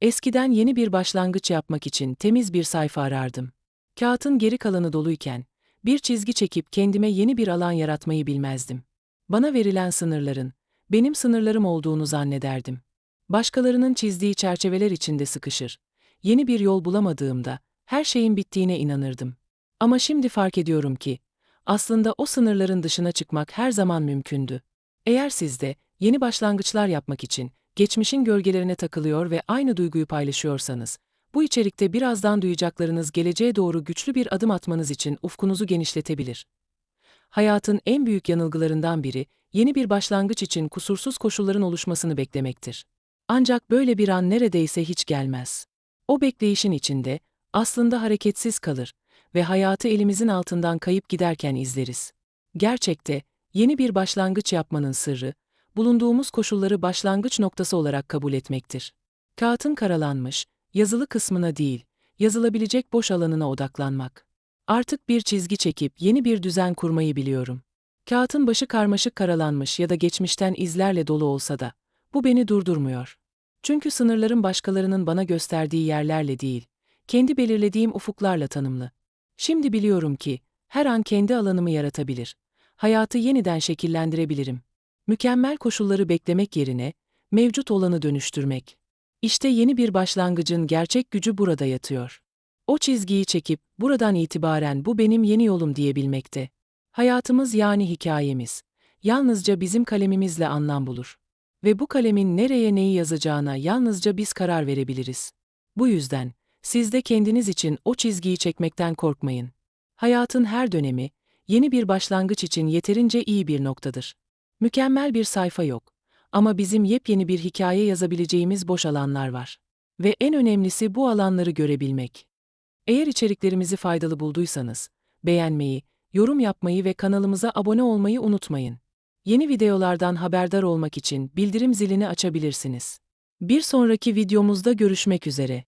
Eskiden yeni bir başlangıç yapmak için temiz bir sayfa arardım. Kağıtın geri kalanı doluyken, bir çizgi çekip kendime yeni bir alan yaratmayı bilmezdim. Bana verilen sınırların, benim sınırlarım olduğunu zannederdim. Başkalarının çizdiği çerçeveler içinde sıkışır. Yeni bir yol bulamadığımda, her şeyin bittiğine inanırdım. Ama şimdi fark ediyorum ki, aslında o sınırların dışına çıkmak her zaman mümkündü. Eğer siz de, yeni başlangıçlar yapmak için, geçmişin gölgelerine takılıyor ve aynı duyguyu paylaşıyorsanız, bu içerikte birazdan duyacaklarınız geleceğe doğru güçlü bir adım atmanız için ufkunuzu genişletebilir. Hayatın en büyük yanılgılarından biri, yeni bir başlangıç için kusursuz koşulların oluşmasını beklemektir. Ancak böyle bir an neredeyse hiç gelmez. O bekleyişin içinde, aslında hareketsiz kalır ve hayatı elimizin altından kayıp giderken izleriz. Gerçekte, yeni bir başlangıç yapmanın sırrı, bulunduğumuz koşulları başlangıç noktası olarak kabul etmektir. Kağıtın karalanmış, yazılı kısmına değil, yazılabilecek boş alanına odaklanmak. Artık bir çizgi çekip yeni bir düzen kurmayı biliyorum. Kağıtın başı karmaşık karalanmış ya da geçmişten izlerle dolu olsa da, bu beni durdurmuyor. Çünkü sınırlarım başkalarının bana gösterdiği yerlerle değil, kendi belirlediğim ufuklarla tanımlı. Şimdi biliyorum ki, her an kendi alanımı yaratabilir. Hayatı yeniden şekillendirebilirim. Mükemmel koşulları beklemek yerine, mevcut olanı dönüştürmek. İşte yeni bir başlangıcın gerçek gücü burada yatıyor. O çizgiyi çekip, buradan itibaren bu benim yeni yolum diyebilmekte. Hayatımız yani hikayemiz, yalnızca bizim kalemimizle anlam bulur. Ve bu kalemin nereye neyi yazacağına yalnızca biz karar verebiliriz. Bu yüzden, siz de kendiniz için o çizgiyi çekmekten korkmayın. Hayatın her dönemi, yeni bir başlangıç için yeterince iyi bir noktadır. Mükemmel bir sayfa yok. Ama bizim yepyeni bir hikaye yazabileceğimiz boş alanlar var. Ve en önemlisi bu alanları görebilmek. Eğer içeriklerimizi faydalı bulduysanız, beğenmeyi, yorum yapmayı ve kanalımıza abone olmayı unutmayın. Yeni videolardan haberdar olmak için bildirim zilini açabilirsiniz. Bir sonraki videomuzda görüşmek üzere.